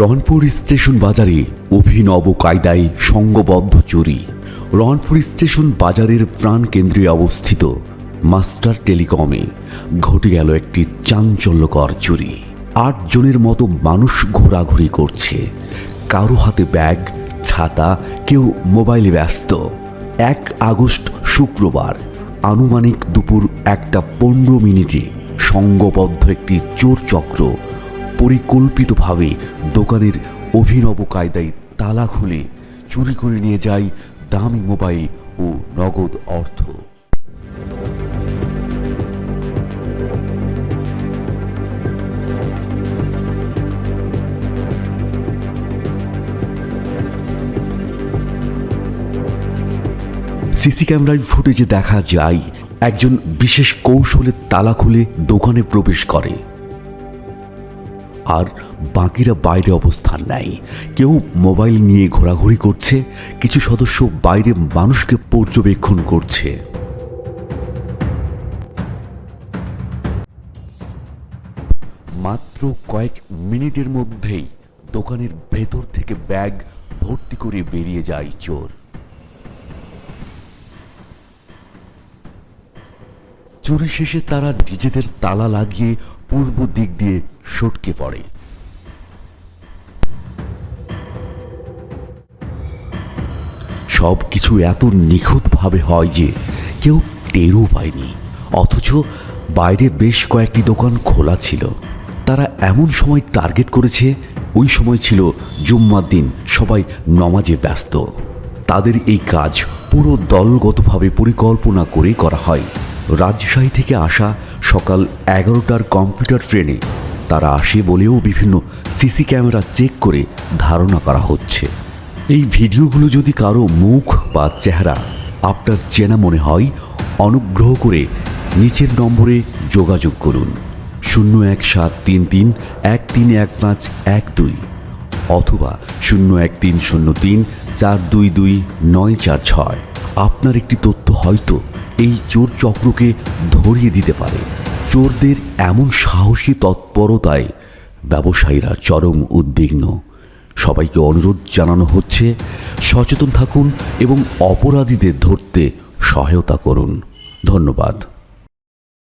Rohanpur station বাজারে অভিনব কায়দায় সঙ্গবদ্ধ চুরি। রহনপুর স্টেশন বাজারের প্রাণ কেন্দ্রে অবস্থিত মাস্টার টেলিকমে ঘটে গেল একটি চাঞ্চল্যকর চুরি। আট জনের মতো মানুষ ঘোরাঘুরি করছে। কারও হাতে ব্যাগ, ছাতা, কেউ মোবাইলে ব্যস্ত। এক আগস্ট শুক্রবার, আনুমানিক দুপুর একটা পনেরো মিনিটে সংঘবদ্ধ একটি চোর চক্র পরিকল্পিতভাবে দোকানের অভিনব কায়দায় তালা খুলে চুরি করে নিয়ে যায় দামি মোবাইল ও নগদ অর্থ। সিসি ক্যামেরায় ফুটেজে দেখা যায়, একজন বিশেষ কৌশলে তালা খুলে দোকানে প্রবেশ করে। আর বাকিরা বাইরে অবস্থান নেয়। কেউ মোবাইল নিয়ে ঘোরাঘুরি করছে, কিছু সদস্য বাইরে মানুষকে পর্যবেক্ষণ করছে। মাত্র কয়েক মিনিটের মধ্যেই দোকানের ভেতর থেকে ব্যাগ ভর্তি করে বেরিয়ে যায় চোর। চুরি শেষে তারা নিজেদের তালা লাগিয়ে পূর্ব দিক দিয়ে সটকে পড়ে। সব কিছু এত নিখুঁতভাবে হয় যে কেউ টেরও পায়নি। অথচ বাইরে বেশ কয়েকটি দোকান খোলা ছিল। তারা এমন সময় টার্গেট করেছে, ওই সময় ছিল জুম্মার দিন, সবাই নমাজে ব্যস্ত। তাদের এই কাজ পুরো দলগতভাবে পরিকল্পনা করে করা হয়। রাজশাহী থেকে আসা সকাল এগারোটার কম্পিউটার ট্রেনে তারা আসে বলেও বিভিন্ন সিসি ক্যামেরা চেক করে ধারণা করা হচ্ছে। এই ভিডিওগুলো যদি কারও মুখ বা চেহারা আপনার চেনা মনে হয়, অনুগ্রহ করে নিচের নম্বরে যোগাযোগ করুন। শূন্য এক সাত তিন তিন এক তিন এক পাঁচ এক দুই অথবা শূন্য এক তিন শূন্য তিন চার দুই দুই নয় চার ছয়। আপনার একটি তথ্য হয়তো এই চোর চক্রকে ধরিয়ে দিতে পারে। চোরদের এমন সাহসী তৎপরতায় ব্যবসায়ীরা চরম উদ্বিগ্ন। সবাইকে অনুরোধ জানানো হচ্ছে, সচেতন থাকুন এবং অপরাধীদের ধরতে সহায়তা করুন। ধন্যবাদ।